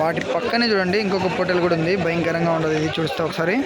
వాటి పక్కనే చూడండి ఇంకొక పొట్టెలు కూడా ఉంది. భయంకరంగా ఉండదు ఇది చూస్తే ఒకసారి.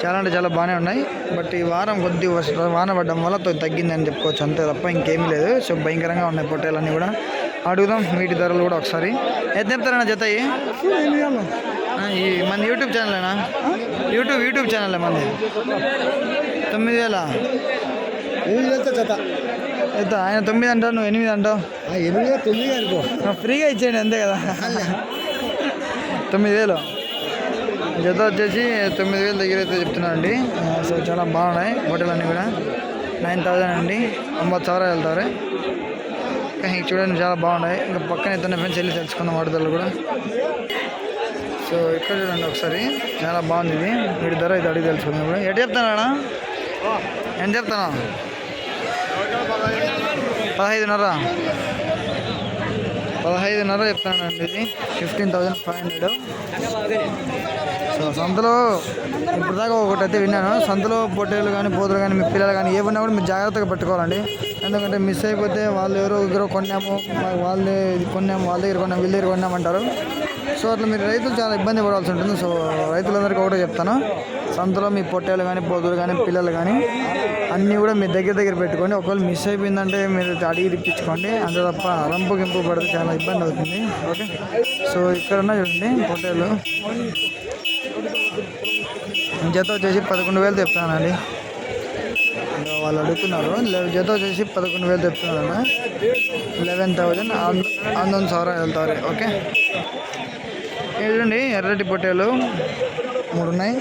చాలా అంటే చాలా బాగానే ఉన్నాయి. బట్ ఈ వారం కొద్ది వాన పడడం వల్ల తగ్గిందని చెప్పుకోవచ్చు. అంతే తప్ప ఇంకేమీ లేదు. సో భయంకరంగా ఉన్నాయి పొట్టేలన్నీ కూడా. అడుగుదాం వీటి ధరలు కూడా ఒకసారి. ఎంత చెప్తారన్నా జత ఈ మన యూట్యూబ్ ఛానలేనా? యూట్యూబ్ యూట్యూబ్ ఛానల్ మంది తొమ్మిది వేల? జత. ఎంత ఆయన తొమ్మిది అంటావు నువ్వు ఎనిమిది అంటావు. ఎనిమిది తొమ్మిది అనుకో ఫ్రీగా ఇచ్చేయండి అంతే కదా. తొమ్మిది వేలు. జత వచ్చేసి తొమ్మిది వేలు దగ్గర అయితే చెప్తున్నానండి సో చాలా బాగున్నాయి హోటల్ అన్నీ కూడా. నైన్ థౌజండ్ అండి. అంబత్ సవరా వెళ్తారు. చూడండి చాలా బాగున్నాయి. ఇంకా పక్కన ఇతను ఫ్రెండ్స్ వెళ్ళి తెలుసుకుందాం వాడతలు కూడా. సో ఇక్కడ చూడండి ఒకసారి. చాలా బాగుంది ఇది. వీడి ధర ఇది అడిగి తెలుసుకుందాం కూడా. చెప్తాను అన్న? ఎంత చెప్తానా పదహైదున్నర. పదహైదున్నర చెప్తానండి ఇది. Fifteen thousand five hundred. So సంతలో ఇప్పుడు దాకా ఒకటి అయితే విన్నాను. సంతలో పొట్టేలు కానీ పోతులు కానీ మీ పిల్లలు కానీ ఏమన్నా కూడా మీరు జాగ్రత్తగా పెట్టుకోవాలండి. ఎందుకంటే మిస్ అయిపోతే వాళ్ళు ఎవరో దగ్గర కొన్నాము వాళ్ళు వాళ్ళే ఇది కొన్నాము వాళ్ళ దగ్గర కొన్నాము వీళ్ళ దగ్గర కొన్నామంటారు. సో అట్లా మీరు రైతులు చాలా ఇబ్బంది పడాల్సి ఉంటుంది సో రైతులందరికీ ఒకటే చెప్తాను సంతలో మీ పొట్టేలు కానీ పొదులు కానీ పిల్లలు కానీ అన్నీ కూడా మీ దగ్గర దగ్గర పెట్టుకోండి ఒకవేళ మిస్ అయిపోయిందంటే మీరు అడిగి తిప్పించుకోండి అంతే తప్ప రంపు గింపు పడితే చాలా ఇబ్బంది అవుతుంది ఓకే సో ఇక్కడున్న చూడండి పొట్టేలు జత వచ్చేసి పదకొండు వేలు చెప్తానండి వాళ్ళు అడుగుతున్నారు జత వచ్చేసి పదకొండు వేలు చెప్తున్నారన్న లెవెన్ థౌజండ్ అందొందు సవరా వెళ్తారు ఓకే ఇవి చూడండి ఎర్రటి పొట్టేలు మూడు ఉన్నాయి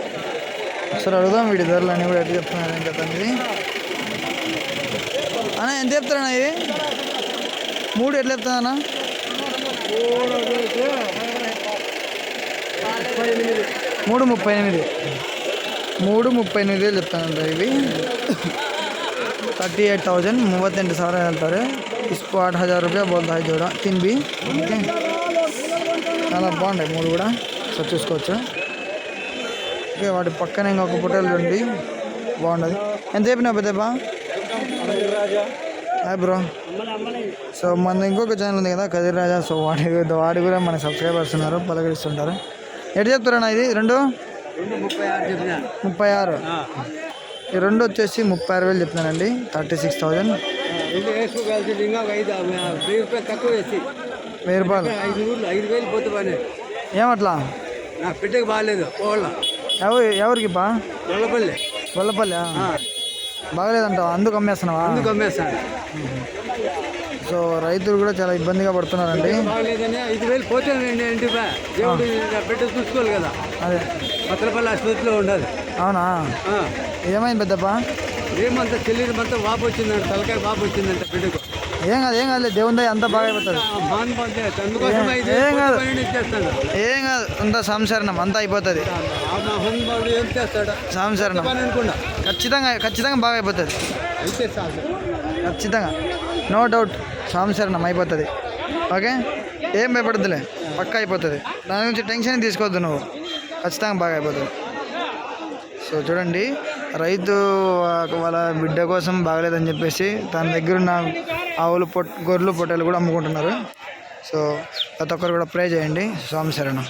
సరే అడుగుదాం వీడి ధరలు అన్నీ కూడా ఎట్లా చెప్తున్నారు ఏం కథ అనేది అన్న ఎంత చెప్తారన్నా ఇది మూడు ఎట్లా చెప్తానన్నా మూడు ముప్పై ఎనిమిది మూడు ಮುಪ್ಪೈ ಎನಿಮಿದಿ వేలు చెప్తానంట ఇవి ತರ್ಟಿ ಏಟ್ ತೌಸಂಡ್ ಮೂವತ್ತೆಂಟು ಸಾವಿರ ಹೇಳ್ತಾರೆ ಇಸ್ಕೋ ಆಟ್ హజార్ రూపాయ బోల్తాయి జోడ తిన్ బి ఓకే చాలా బాగుంటాయి మూడు కూడా. సో చూసుకోవచ్చు? ఓకే వాటి పక్కన ఇంకొక పొటల్ ఉంది బాగుండదు ఎంత చెప్పినావు పెద్దప్ప? Hi bro. సో మన ఇంకొక ఛానల్ ఉంది కదా కదిర్ రాజా. సో వాడి వాడి కూడా మన సబ్స్క్రైబర్స్ ఉన్నారు పలకరిస్తుంటారు. ఎటు చెప్తారన్నా ఇది? రెండు? ముప్పై ఆరు. ముప్పై ఆరు ఈ రెండు వచ్చేసి ముప్పై ఆరు వేలు చెప్తున్నానండి. Thirty six thousand. వెయ్యి రూపాయలు. ఐదు ఊర్లు ఐదు వేలు పోతే పని ఏమట్లా నా బిడ్డకి బాగాలేదు పోవాల? ఎవరు ఎవరికి బా? గొల్లపల్లి. గొల్లపల్లి బాగలేదంటావా? అందుకు అమ్మేస్తున్నావా? అందుకు అమ్మేస్తాను సో రైతులు కూడా చాలా ఇబ్బందిగా పడుతున్నారండి. బాగలేదని ఐదు వేలు పోతే బా దేవుడు బిడ్డ చూసుకోవాలి కదా. అదే. మత్తలపల్లి ఆసుపత్రిలో ఉండాలి. అవునా. ఏమైంది పెద్దప్ప? ఏమంత తెలియదు వాపు వచ్చిందంట తలకాయ వాపు వచ్చిందంట బిడ్డకు. ఏం కాదు ఏం కాదు దేవుని దయ అంతా బాగా అయిపోతుంది. ఏం కాదు. ఏం కాదు. అంతా సంసరణం అంతా అయిపోతుంది. సంసరణం ఖచ్చితంగా ఖచ్చితంగా బాగా అయిపోతుంది. ఖచ్చితంగా. నో డౌట్ సంసరణం అయిపోతుంది. ఓకే? ఏం భయపడద్దులే పక్క అయిపోతుంది. దాని గురించి టెన్షన్ తీసుకోవద్దు నువ్వు. ఖచ్చితంగా బాగా అయిపోతుంది. సో చూడండి రైతు వాళ్ళ బిడ్డ కోసం బాగలేదని చెప్పేసి తన దగ్గర ఉన్న ఆవులు పొట్ గొర్రెలు పొట్టలు కూడా అమ్ముకుంటున్నారు. సో ప్రతి ఒక్కరు కూడా ప్రే చేయండి. స్వామి శరణం.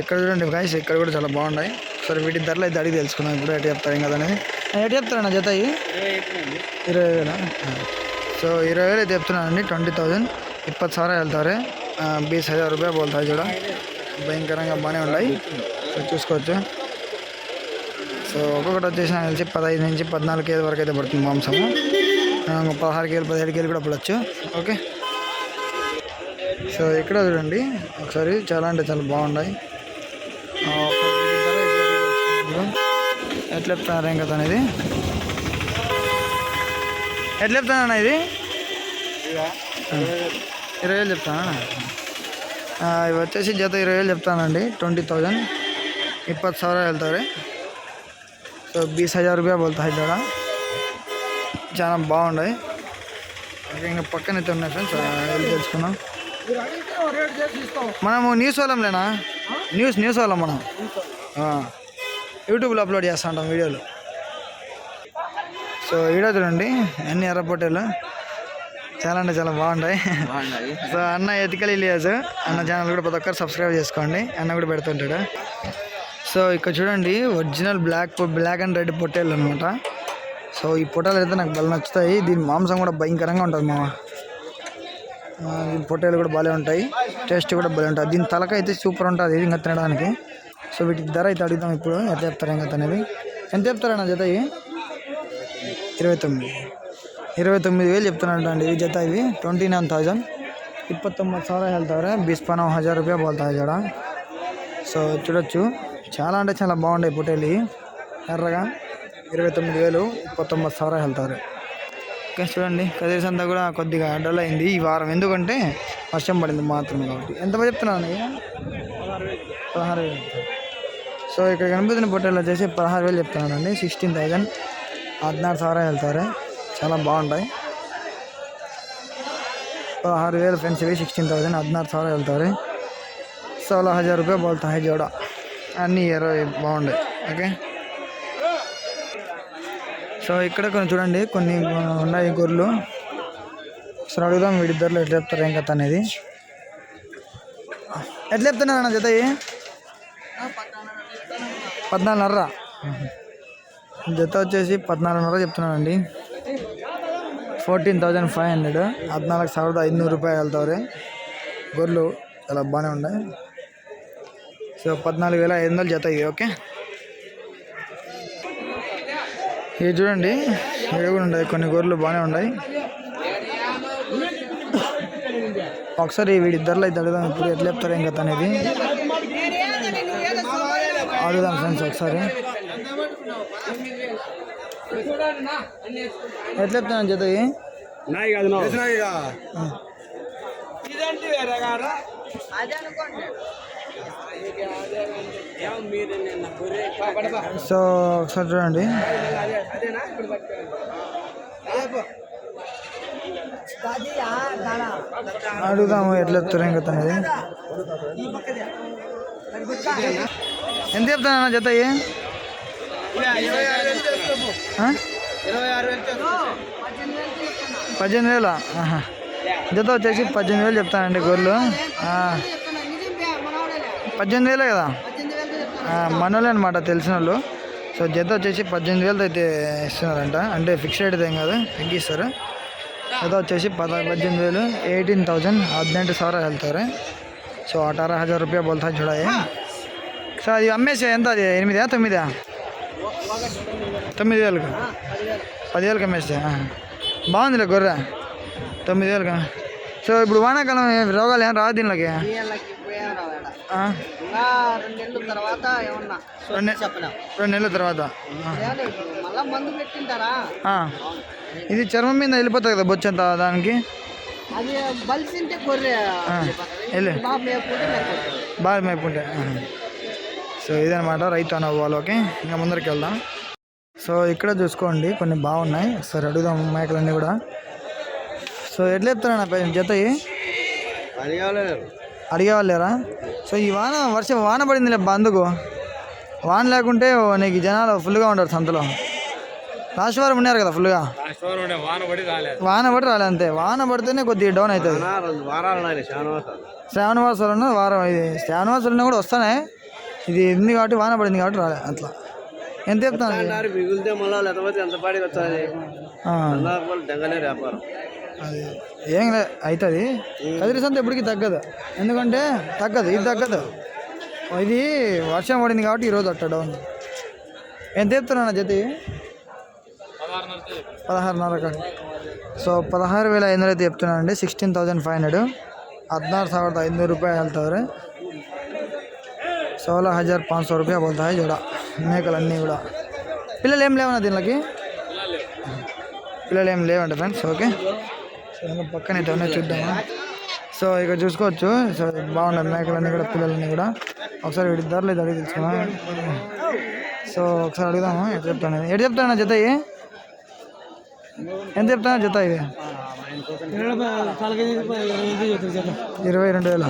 ఇక్కడ చూడండి గాయస్ ఇక్కడ కూడా చాలా బాగున్నాయి. సరే వీటి ధరలు అయితే అడిగి తెలుసుకున్నాం ఇప్పుడు ఎటు చెప్తారు కదా అనేది ఎటు చెప్తారన్న జత ఇరవై వేల? సో ఇరవై వేలు అయితే చెప్తున్నానండి. Twenty thousand. ఇప్పటి సారా వెళ్తారు బీస్ హజార్ రూపాయ పోతాయి చూడ. భయంకరంగా బాగానే ఉన్నాయి. సో చూసుకోవచ్చు. సో ఒక్కొక్కటి వచ్చేసి కలిసి పదహైదు నుంచి పద్నాలుగు కేజీ వరకు అయితే పడుతుంది మాంసము. పదహారు కేలు పదిహేడు కేలు కూడా పడవచ్చు ఓకే. సో ఇక్కడ చూడండి. ఒకసారి చాలా అంటే చాలా బాగున్నాయి. ఎట్లా చెప్తున్నారు ఇంకా అనేది? ఎట్లా చెప్తానన్నా ఇది? ఇరవై వేలు చెప్తానా ఇవి వచ్చేసి జత ఇరవై వేలు చెప్తానండి. Twenty thousand. ఇప్పತ್ತು సవరా ಹೇಳ್ತಾರೆ సో బీస్ హజార్ రూపాయ ಬೋಲ್ತಾ చాలా బాగున్నాయి ఇంకా పక్కన అయితే ఉన్నాయి ఫ్రెండ్స్. వెళ్ళి తెలుసుకున్నాం మనము న్యూస్ వాళ్ళంలేనా న్యూస్ న్యూస్ వాళ్ళం మనం. యూట్యూబ్లో అప్లోడ్ చేస్తూ ఉంటాం వీడియోలు. సో వీడియో చూడండి అన్ని ఎర్ర పొట్టేలు. చాలా అంటే చాలా బాగుంటాయి సో అన్న ఎతికల్ ఇలియాస్ అన్న ఛానల్ కూడా ప్రతి ఒక్కరు సబ్స్క్రైబ్ చేసుకోండి. అన్న కూడా పెడుతుంటాడు. సో ఇక్కడ చూడండి original black black and red పొట్టేళ్ళు అనమాట సో ఈ పొట్టేలు అయితే నాకు బాగా నచ్చుతాయి దీని మాంసం కూడా భయంకరంగా ఉంటుంది మామ ఆ, దీని పొట్టేలు కూడా భలే ఉంటాయి టేస్ట్ కూడా భలే ఉంటుంది దీని తలక అయితే సూపర్ ఉంటుంది ఇంకా తినడానికి సో వీటి ధర అయితే అడుగుతాం ఇప్పుడు ఎంత చెప్తారు ఇంకా అనేది ఎంత చెప్తారన్న జత ఇవి ఇరవై తొమ్మిది ಇರುವೈ ತೊಮ್ಮಿದು ವೇಲು చెప్తున్నాడు అండి ఇవి జత ఇవి ట్వంటీ నైన్ థౌజండ్ ఇప్పత్తొమ్మిది ಸಾವಿರ ಹೇಳ್ತಾವ್ರೆ బీస్ పనం హజార్ రూపాయ బోల్తా జడ సో చూడొచ్చు చాలా అంటే చాలా బాగుంటాయి పొట్టేలు ఇవి. ఎర్రగా ఇరవై తొమ్మిది వేలు పంతొమ్మిది సవరా వెళ్తారు. ఇంకా చూడండి కదిరిస్ అంతా కూడా కొద్దిగా డల్ అయింది ఈ వారం. ఎందుకంటే వర్షం పడింది మాత్రమే కాబట్టి. ఎంత చెప్తున్నాను పదహారు వేలు. సో ఇక్కడ కనిపిస్తున్న పొట్టేలు వచ్చేసి పదహారు వేలు చెప్తున్నానండి సిక్స్టీన్ థౌజండ్ పద్నాలుగు సవరా వెళ్తారు. చాలా బాగుంటాయి. పదహారు వేలు ఫ్రెండ్స్ ఇవి సిక్స్టీన్ థౌజండ్ పద్నాలుగు ಸಾವಿರ వెళ్తారు. ಸೋಲ హజార్ రూపాయలు బోల్తాయి ಹೈ అన్నీ ఇరవై బాగుండే ఓకే? సో ఇక్కడ కొన్ని చూడండి కొన్ని ఉన్నాయి గొర్రెలు ఒకసారి అడుగుదాం వీడిద్దరిలో ఎట్లా చెప్తారు ఏం కథ అనేది ఎట్లా చెప్తున్నారు అన్న జత ఇవి? పద్నాలుగున్నర జత వచ్చేసి పద్నాలుగున్నర చెప్తున్నానండి ఫోర్టీన్ థౌజండ్ ఫైవ్ హండ్రెడ్ ಹದಿನಾಲ್ಕು ಸಾವಿರದ ಐದುನೂರು ರೂಪಾಯಿ వెళ్తారు గొర్రెలు చాలా బాగానే ఉన్నాయి సో పద్నాలుగు వేల ఐదు వందలు జత ఇవి ఇవి చూడండి. ఇవి కూడా ఉన్నాయి. కొన్ని గొర్రెలు బాగానే ఉన్నాయి. ఒకసారి వీడిద్దరిలో అయితే అడుగుదాం. ఇప్పుడు ఎట్లా చెప్తారు ఏం కథ అనేది? అడుగుదాం ఫ్రెండ్స్ ఒకసారి. ఎట్లా చెప్తాను జత ఇవి? సో ఒకసారి చూడండి. అడుగుదాము ఎట్లా చెప్తారు ఇంకా అనేది ఎంత చెప్తానన్నా జత పద్దెనిమిది వేల? జత వచ్చేసి పద్దెనిమిది వేలు చెప్తానండి గొర్రెలు. పద్దెనిమిది వేలే కదా? మనోళ్ళే అనమాట తెలిసిన వాళ్ళు సో జత వచ్చేసి పద్దెనిమిది వేలతో అయితే ఇస్తున్నారంట అంటే ఫిక్స్ రేట్ ఏం కాదు తగ్గిస్తారు జత వచ్చేసి పద పద్దెనిమిది వేలు ಏಯ್ಟೀನ್ ತೌಸಂಡ್ ಹದಿನೆಂಟು ಸಾವಿರ ಹೇಳ್ತಾರೆ సో అఠారా హజార్ రూపాయ బోల్తా చూడాయి సో అది అమ్మేసే ఎంత అది ఎనిమిదా తొమ్మిదా తొమ్మిది వేలకు పదివేలకు అమ్మేస్తే ఆ. బాగుందిలే గొర్రె తొమ్మిది వేలకు సో ఇప్పుడు వానాకాలం ఏం రోగాలు ఏం రావు దీనిలోకి ఆ? రెండు నెలల తర్వాత ఏమన్నా రెండు నె- చెప్పలేం. రెండు నెలల తర్వాత. ఆ. మళ్ళా మందు పెట్టింటారా? ఆ. ఇది చర్మం మీద వెళ్ళిపోతుంది కదా బొచ్చంత దానికి? అది బలిసింటే గొర్రె ఆ. వెళ్ళు. బాగా మేపుకుంటే. సో ఇదనమాట రైతు అనుభవాలు ఓకే ఇంకా ముందరికి వెళ్దాం. సో ఇక్కడ చూసుకోండి కొన్ని బాగున్నాయి. సరే అడుగుదాం మేకలన్నీ కూడా. సో ఎట్లా చెప్తారా నా పై- జత అడిగేవాళ్ళు లేరా సో ఈ వాన వర్షం వాన పడిందిలే బందుకు. వాన లేకుంటే నీకు జనాలు ఫుల్గా ఉంటారు సంతలో. లాస్ట్ వారం ఉన్నారు కదా ఫుల్గా? వాన పడి పడి రాలే అంతే. వాన పడితేనే కొద్దిగా డౌన్ అవుతుంది. రెండు వారాలు ఉన్నాయి చాలా శ్రావణ మాసాలు ఉన్న వారం ఇది. శ్రావణ మాసాలు ఉన్నా కూడా వస్తానే. ఇది ఉంది కాబట్టి వాన పడింది కాబట్టి రాలే అట్లా. ఎంత చెప్తాను? మిగిలితే మళ్ళీ ఎంత వస్తుంది? వ్యాపారం. అది ఏం లే అవుతుంది కదిరి సంత ఎప్పటికీ తగ్గదు ఎందుకంటే తగ్గదు ఇది తగ్గదు ఇది వర్షం పడింది కాబట్టి ఈరోజు అట్ట డౌన్ ఎంత చెప్తున్నా జతి పదహారున్నర కాదు సో పదహారు వేల ఐదు వందలు అయితే చెప్తున్నానండి సిక్స్టీన్ థౌజండ్ ఫైవ్ హండ్రెడ్ ಹದಿನಾರು ಸಾವಿರದ ಐದುನೂರು ರೂಪಾಯಿ ಹೇಳ್ತಾವ್ರೆ సోలా హజార్ పాంచ్ సో రూపాయ బోల్తాయి జోడ మేకలన్నీ కూడా పిల్లలు ఏం లేవన్నా దీనికి పిల్లలు ఏం లేవంట ఫ్రెండ్స్ ఓకే సో ఇంకా పక్కన అయితే ఉన్నాయి చూద్దాము? సో ఇక చూసుకోవచ్చు. సో బాగున్నాయి మేకలన్నీ కూడా పిల్లలన్నీ కూడా. ఒకసారి వీడి ధరలు ఇది అడిగి తెలుసుకున్నాం సో ఒకసారి అడుగుదాము? ఎట్లా చెప్తాను ఎటు చెప్తాను జత ఇవి ఎంత చెప్తాను జత ఇవి ఇరవై రెండు వేల?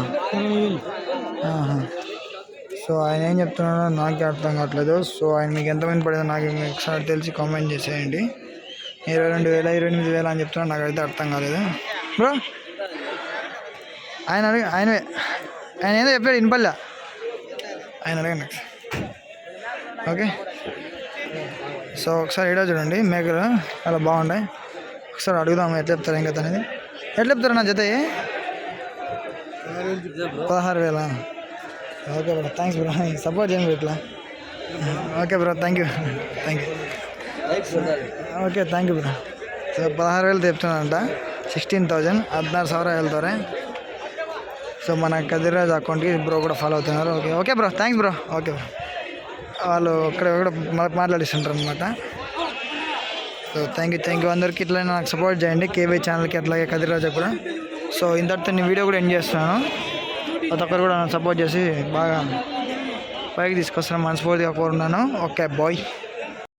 సో ఆయన ఏం చెప్తున్నాడో నాకే అర్థం కావట్లేదు. సో ఆయన మీకు ఎంతమంది పడిందో నాకు ఒకసారి తెలిసి కామెంట్ చేసేయండి. ఇరవై రెండు వేల ఇరవై ఎనిమిది వేల అని చెప్తున్నా నాకైతే అర్థం కాలేదు. బ్రో ఆయన అడిగి ఆయన ఆయన ఏదో చెప్పాడు ఇన్పల్లా. ఆయన అడగండి ఓకే. సో ఒకసారి ఏడా చూడండి. మేకలు చాలా బాగున్నాయి ఒకసారి అడుగుదాం ఎట్లా చెప్తారు ఇంకా అనేది. ఎట్లా చెప్తారు నా జత పదహారు వేల. Okay bro thanks bro. Support చేయండి ఇట్లా. Okay bro thank you thank you okay thank you bro so పదహారు వేలు చెప్తున్నానంట సిక్స్టీన్ థౌజండ్ ಹದಿನಾರು ಸಾವಿರ ಹೇಳ್ತಾರೆ సో మన కదిరాజ్ అకౌంట్కి బ్రో కూడా ఫాలో అవుతున్నారు okay okay bro thanks bro okay bro వాళ్ళు ఇక్కడ కూడా మా- మాట్లాడిస్తుంటారు అనమాట so thank you thank you అందరికీ ఇట్లా నాకు సపోర్ట్ చేయండి కేవై ఛానల్కి అట్లాగే కదిరాజా కూడా సో ఇంతటితో నేను వీడియో కూడా ఎండ్ చేస్తున్నాను ప్రతి ఒక్కరు కూడా నన్ను సపోర్ట్ చేసి బాగా పైకి తీసుకొస్తాను మనస్ఫూర్తిగా కోరున్నాను ఓకే బాయ్